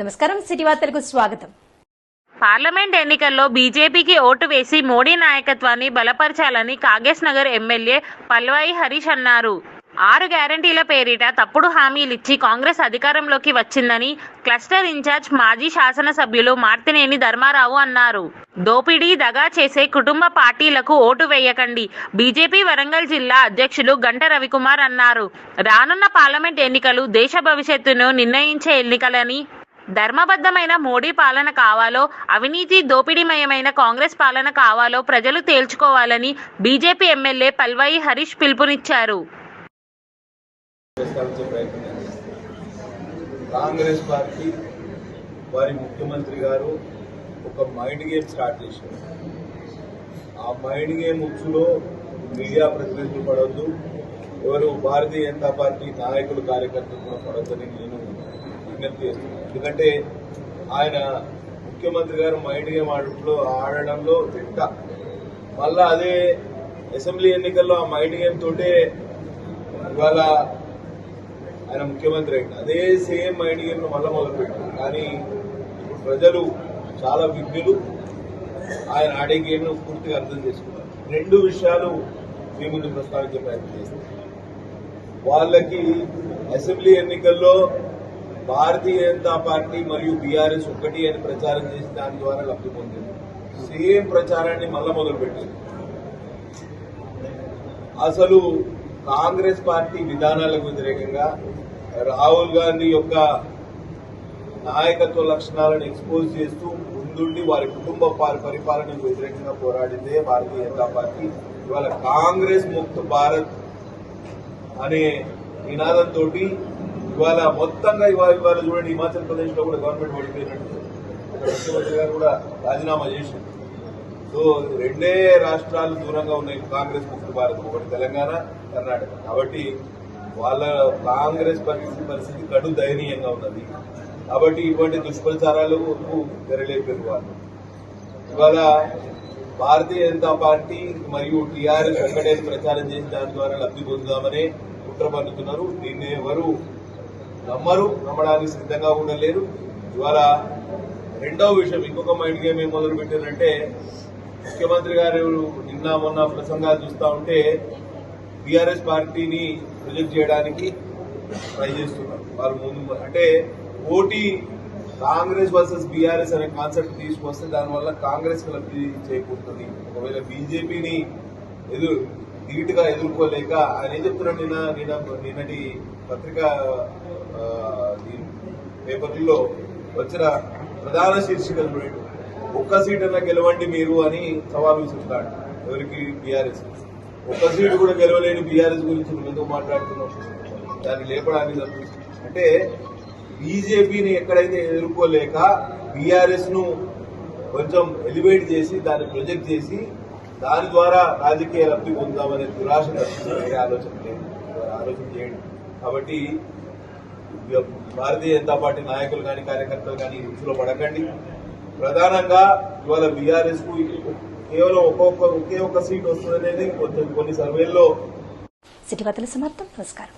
నమస్కారం సిటీ వార్తలకు స్వాగతం. పార్లమెంట్ ఎన్నికల్లో బీజేపీకి ఓటు వేసి మోడీ నాయకత్వాన్ని బలపరచాలని కాగేశ్ నగర్ ఎమ్మెల్యే పల్వాయి హరీష్ అన్నారు. ఆరు గ్యారంటీల పేరిట తప్పుడు హామీలిచ్చి కాంగ్రెస్ అధికారంలోకి వచ్చిందని క్లస్టర్ ఇన్ఛార్జ్ మాజీ శాసనసభ్యులు మార్తినేని ధర్మారావు అన్నారు. దోపిడీ దగా చేసే కుటుంబ పార్టీలకు ఓటు వేయకండి బీజేపీ వరంగల్ జిల్లా అధ్యక్షులు గంట రవికుమార్ అన్నారు. రానున్న పార్లమెంట్ ఎన్నికలు దేశ భవిష్యత్తును నిర్ణయించే ఎన్నికలని ధర్మబద్ధమైన మోడీ పాలన కావాలో అవినీతి దోపిడీమయమైన కాంగ్రెస్ పాలన కావాలో ప్రజలు తేల్చుకోవాలని బీజేపీ ఎమ్మెల్యే పల్వాయి హరీష్ పిలుపునిచ్చారు. కాంగ్రెస్ పార్టీ వారి ముఖ్యమంత్రి గారు ఒక మైండ్ గేమ్ స్టార్ట్ చేశారు. ఆ మైండ్ గేమ్ ఉచ్చులో మీడియా ప్రతినిధులు పడవద్దు ఎవరు భారతీయ జనతా పార్టీ నాయకులు కార్యకర్తలు కూడా పడవద్దని నేను విజ్ఞప్తి చేస్తున్నాను ఎందుకంటే ఆయన ముఖ్యమంత్రి గారు మైండ్ గేమ్ ఆడటంలో ఆడడంలో తిట్ట మళ్ళా అదే అసెంబ్లీ ఎన్నికల్లో ఆ మైండ్ గేమ్ తోటే ఇవాళ ఆయన ముఖ్యమంత్రి అయిన అదే సేమ్ మైండ్ గేమ్ను మళ్ళీ మొదలుపెట్టారు. కానీ ఇప్పుడు ప్రజలు చాలా విజ్ఞులు. ఆయన ఆడే గేమ్ను పూర్తిగా అర్థం చేసుకున్నారు. రెండు విషయాలు మీ ముందు ప్రస్తావించే ప్రయత్నం చేస్తారు వాళ్ళకి అసెంబ్లీ ఎన్నికల్లో భారతీయ జనతా పార్టీ మరియు బీఆర్ఎస్ ఒకటి అని ప్రచారం చేసి దాని ద్వారా లబ్ధి పొందింది. సేమ్ ప్రచారాన్ని మళ్ళా మొదలుపెట్టింది. అసలు కాంగ్రెస్ పార్టీ విధానాలకు వ్యతిరేకంగా రాహుల్ గాంధీ యొక్క నాయకత్వ లక్షణాలను ఎక్స్పోజ్ చేస్తూ ముందుండి వారి కుటుంబ పరిపాలనకు వ్యతిరేకంగా పోరాడిందే భారతీయ జనతా పార్టీ. ఇవాళ కాంగ్రెస్ ముక్త భారత్ అనే నినాదంతో ఇవాళ మొత్తంగా ఇవాళ ఇవాళ చూడండి హిమాచల్ ప్రదేశ్లో కూడా గవర్నమెంట్ ఓడిపోయినట్టు ముఖ్యమంత్రి గారు కూడా రాజీనామా చేసింది సో రెండే రాష్ట్రాలు దూరంగా ఉన్నాయి. కాంగ్రెస్ ముక్తి భారత్ ఒకటి తెలంగాణ కర్ణాటక. కాబట్టి వాళ్ళ కాంగ్రెస్ పరిస్థితి పరిస్థితి కడు దయనీయంగా ఉన్నది. కాబట్టి ఇటువంటి దుష్ప్రచారాలు తెరలేపారు వాళ్ళు. ఇవాళ భారతీయ జనతా పార్టీ మరియు టీఆర్ఎస్ ఒకటే ప్రచారం చేసి దాని ద్వారా లబ్ధి పొందుదామని కుట్ర పన్నుతున్నారు. దీన్ని ఎవరు నమ్మరు నమ్మడానికి సిద్ధంగా ఉండలేరు ఇవాళ రెండవ విషయం ఇంకొక మైండ్ గేమ్ ఏం మొదలు పెట్టారంటే ముఖ్యమంత్రి గారు నిన్న మొన్న ప్రసంగాలు చూస్తా ఉంటే బీఆర్ఎస్ పార్టీని ప్రొజెక్ట్ చేయడానికి ట్రై చేస్తున్నారు. వారు ముందు అంటే పోటీ కాంగ్రెస్ వర్సెస్ బీఆర్ఎస్ అనే కాన్సెప్ట్ తీసుకొస్తే దానివల్ల కాంగ్రెస్కి లబ్ధి చేకూరుతుంది ఒకవేళ బీజేపీని ఎదురు ధీటుగా ఎదుర్కోలేక ఆయన ఏం చెప్తున్నాడు నిన్న? నిన్న నిన్నటి పత్రికా పేపర్లో వచ్చిన ప్రధాన శీర్షికలు చూడండి ఒక్క సీటన్నా గెలవండి మీరు అని సవాల్ విసురుతాడు ఎవరికి? బీఆర్ఎస్. ఒక్క సీటు కూడా గెలవలేని బీఆర్ఎస్ గురించి ఎందుకు మాట్లాడుతున్నాం దాన్ని లేపడానికి అంటే బీజేపీని ఎక్కడైతే ఎదుర్కోలేక బీఆర్ఎస్ను కొంచెం ఎలివేట్ చేసి దాన్ని ప్రొజెక్ట్ చేసి దాని ద్వారా రాజకీయ లబ్ధి పొందామనే దురాశ వేరే ఆలోచన లేదు. ఆలోచన చేయండి. కాబట్టి భారతీయ జనతా పార్టీ నాయకులు కానీ కార్యకర్తలు కానీ ఈ పడకండి. ప్రధానంగా ఇవాళ బీఆర్ఎస్కు కేవలం ఒక్కొక్క ఒకే ఒక్క సీట్ వస్తుందనేది కొంచెం కొన్ని సర్వేల్లో సిటీ వార్తల సమాప్తం. నమస్కారం.